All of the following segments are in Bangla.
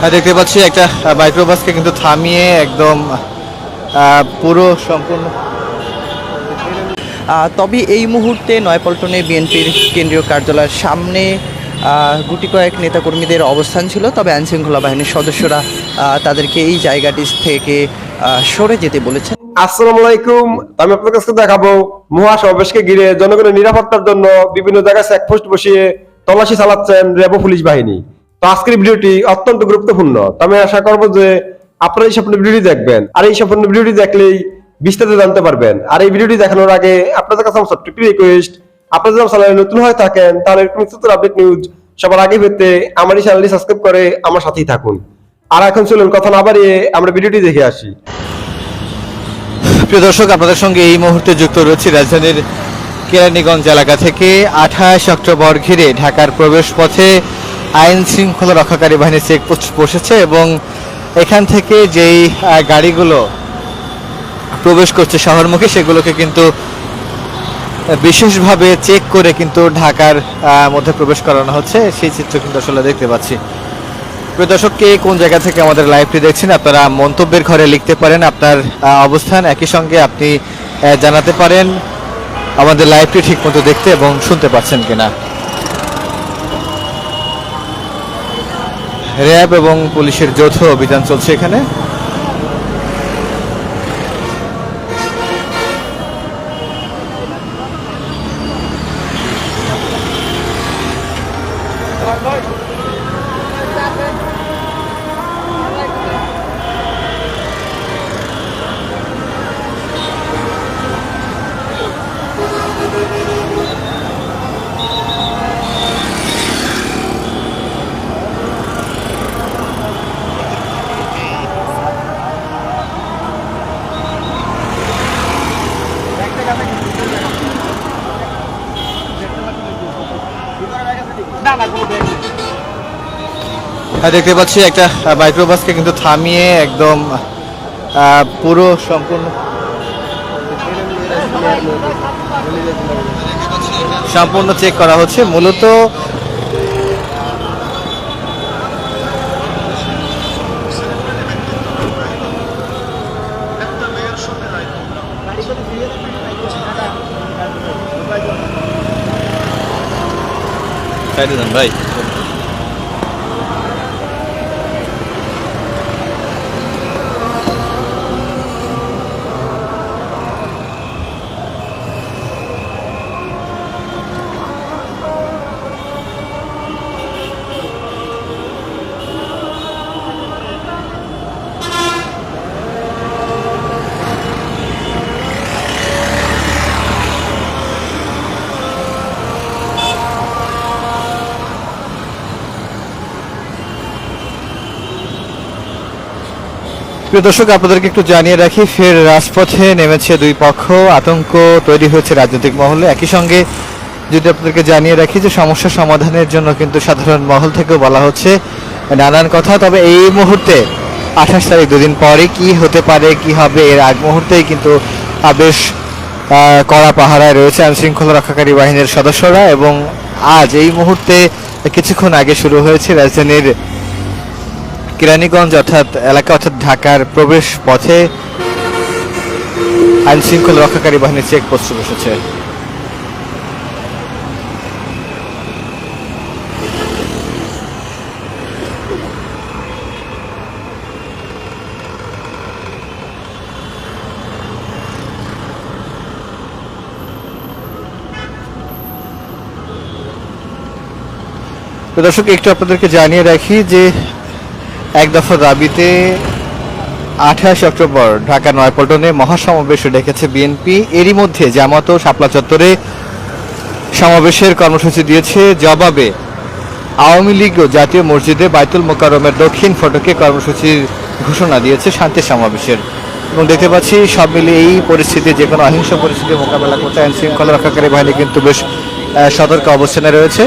হ্যাঁ দেখতে পাচ্ছি একটা মাইক্রোবাসকে কিন্তু থামিয়ে একদম পুরো সম্পূর্ণ। তবে এই মুহূর্তে নয়পল্টনে বিএনপির কেন্দ্রীয় কার্যালয়ের সামনে গুটি কয়েক নেতাকর্মীদের অবস্থান ছিল, তবে আইনশৃঙ্খলা বাহিনীর সদস্যরা তাদেরকে এই জায়গাটি থেকে সরে যেতে বলেছেন। আমি আপনার কাছে দেখাবো ঘিরে জনগণের নিরাপত্তার জন্য বিভিন্ন জায়গায় চেকপোস্ট বসিয়ে তল্লাশি চালাচ্ছেন পুলিশ বাহিনী। তো আজকের ভিডিওটি অত্যন্ত গুরুত্বপূর্ণ। আমি আশা করব যে আপনারা এই সম্পূর্ণ ভিডিওটি দেখবেন। আর এই সম্পূর্ণ ভিডিওটি দেখলেই বিস্তারিত জানতে পারবেন। আর এই ভিডিওটি দেখানোর আগে আপনাদের কাছে আমার ছোট্ট রিকোয়েস্ট আপনারা যদি চ্যানেলে নতুন হয়ে থাকেন, তাহলে আপডেট নিউজ সবার আগে পেতে আমার এই চ্যানেলটি সাবস্ক্রাইব করে আমার সাথেই থাকুন। আর এখন চলুন, কথা না বাড়িয়ে আমরা ভিডিওটি দেখে আসি। প্রিয় দর্শক, আপনাদের সঙ্গে এই মুহূর্তে যুক্ত রয়েছে রাজধানীর কেরানীগঞ্জ এলাকা থেকে। আঠাশ অক্টোবর ঘিরে ঢাকার প্রবেশ পথে আইন শৃঙ্খলা রক্ষাকারী বাহিনীর চেকপোস্ট বসেছে এবং এখান থেকে যেই গাড়িগুলো প্রবেশ করছে শহরমুখী, সেগুলোকে কিন্তু বিশেষভাবে চেক করে কিন্তু ঢাকার মধ্যে প্রবেশ করানো হচ্ছে। সেই চিত্র কিন্তু আসলে দেখতে পাচ্ছি। প্রিয় দর্শক, কে কোন জায়গা থেকে আমাদের লাইভটি দেখছেন, আপনারা মন্তব্যের ঘরে লিখতে পারেন, আপনার অবস্থান একই সঙ্গে আপনি জানাতে পারেন আমাদের লাইভটি ঠিক মতো দেখতে এবং শুনতে পাচ্ছেন কিনা। র্যাব এবং পুলিশের যৌথ অভিযান চলছে এখানে। দেখতে পাচ্ছি একটা মাইক্রোবাসকে কিন্তু থামিয়ে একদম পুরো সম্পূর্ণ সম্পূর্ণ চেক করা হচ্ছে। মূলত ভাই। প্রিয় দর্শক আপনাদেরকে একটু জানিয়ে রাখি ফের রাজপথে নেমেছে দুই পক্ষ আতঙ্ক তৈরি হয়েছে রাজনৈতিক মহলে। একই সঙ্গে যদি আপনাদেরকে জানিয়ে রাখি যে সমস্যা সমাধানের জন্য কিন্তু সাধারণ মহল থেকেও বলা হচ্ছে নানান কথা। তবে এই মুহূর্তে আঠাশ তারিখ দুদিন পরে কি হতে পারে কি হবে এর আগ মুহূর্তেই কিন্তু আহ, বেশ কড়া পাহারায় রয়েছে আইন শৃঙ্খলা রক্ষাকারী বাহিনীর সদস্যরা এবং আজ এই মুহূর্তে কিছুক্ষণ আগে শুরু হয়েছে রাজধানীর কেরানীগঞ্জ অর্থাৎ এলাকা অর্থাৎ ঢাকার প্রবেশ পথে আইন শৃঙ্খলা রক্ষাকারী বাহিনীর চেকপোস্ট বসেছে দর্শক, একটু আপনাদেরকে জানিয়ে রাখি যে এক দফা দাবিতে আঠাশ অক্টোবর ঢাকা নয়াপল্টনে মহাসমাবেশ ডেকেছে বিএনপি। এরই মধ্যে জামাত ও শাপলা চত্বরে সমাবেশের কর্মসূচি দিয়েছে। জবাবে আওয়ামী লীগ ও জাতীয় মসজিদে বাইতুল মোকাররমের দক্ষিণ ফটকে কর্মসূচির ঘোষণা দিয়েছে শান্তি সমাবেশের। এবং দেখতে পাচ্ছি, সব মিলিয়ে এই পরিস্থিতি যে কোনো অহিংস পরিস্থিতি মোকাবেলা করতে আইন শৃঙ্খলা রক্ষাকারী বাহিনী কিন্তু বেশ সতর্ক অবস্থানে রয়েছে।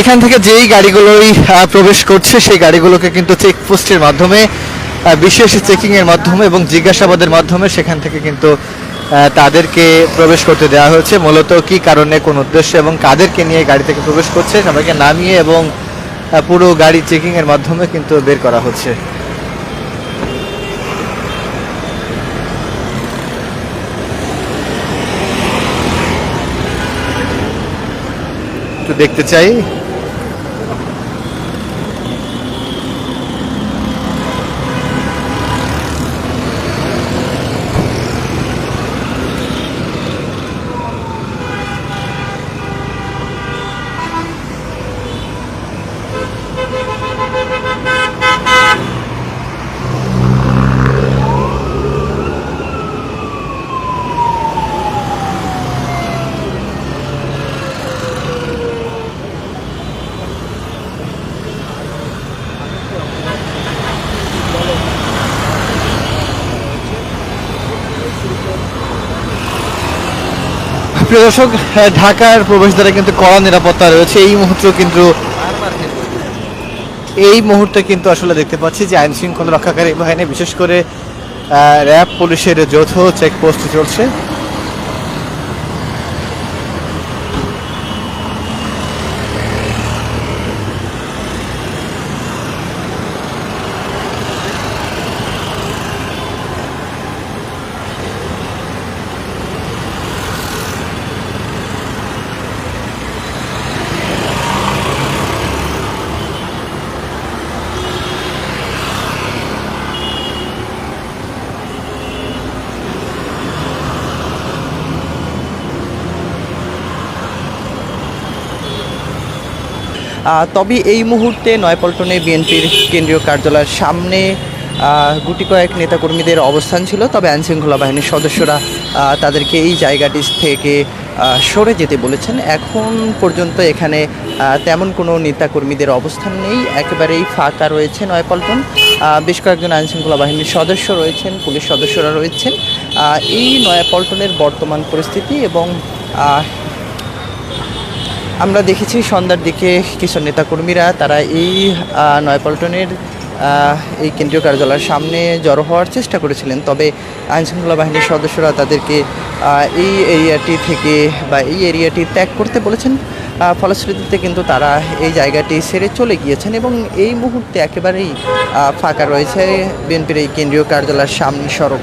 এখান থেকে যেই গাড়িগুলোই প্রবেশ করছে, সেই গাড়িগুলোকে কিন্তু চেকপোস্টের মাধ্যমে বিশেষ চেকিংয়ের মাধ্যমে এবং জিজ্ঞাসাবাদের মাধ্যমে সেখান থেকে কিন্তু তাদেরকে প্রবেশ করতে দেওয়া হয়েছে। মূলত কি কারণে, কোন উদ্দেশ্যে এবং কাদেরকে নিয়ে গাড়ি থেকে প্রবেশ করছে, সবাইকে নামিয়ে এবং পুরো গাড়ি চেকিংয়ের মাধ্যমে কিন্তু বের করা হচ্ছে। দেখতে চাই। প্রিয় দর্শক আহ, ঢাকার প্রবেশদ্বারে কিন্তু কড়া নিরাপত্তা রয়েছে। এই মুহূর্তে কিন্তু এই মুহূর্তে কিন্তু আসলে দেখতে পাচ্ছি যে আইন শৃঙ্খলা রক্ষাকারী বাহিনী বিশেষ করে র্যাব পুলিশের যৌথ চেকপোস্ট চলছে। তবে এই মুহূর্তে নয়পল্টনে বিএনপির কেন্দ্রীয় কার্যালয়ের সামনে গুটি কয়েক নেতাকর্মীদের অবস্থান ছিল, তবে আইনশৃঙ্খলা বাহিনীর সদস্যরা তাদেরকে এই জায়গাটি থেকে সরে যেতে বলেছেন। এখন পর্যন্ত এখানে তেমন কোনো নেতাকর্মীদের অবস্থান নেই, একেবারেই ফাঁকা রয়েছে নয়পল্টন। বেশ কয়েকজন আইনশৃঙ্খলা বাহিনীর সদস্য রয়েছেন, পুলিশ সদস্যরা রয়েছেন। এই নয়াপল্টনের বর্তমান পরিস্থিতি এবং আমরা দেখেছি সন্ধ্যার দিকে কিছু নেতাকর্মীরা, তারা এই নয়পল্টনের এই কেন্দ্রীয় কার্যালয়ের সামনে জড়ো হওয়ার চেষ্টা করেছিলেন। তবে আইনশৃঙ্খলা বাহিনীর সদস্যরা তাদেরকে এই এরিয়াটি থেকে বা এই এরিয়াটি ত্যাগ করতে বলেছেন। ফলশ্রুতিতে কিন্তু তারা এই জায়গাটি ছেড়ে চলে গিয়েছেন এবং এই মুহূর্তে একেবারেই ফাঁকা রয়েছে বিএনপির এই কেন্দ্রীয় কার্যালয়ের সামনে সড়ক।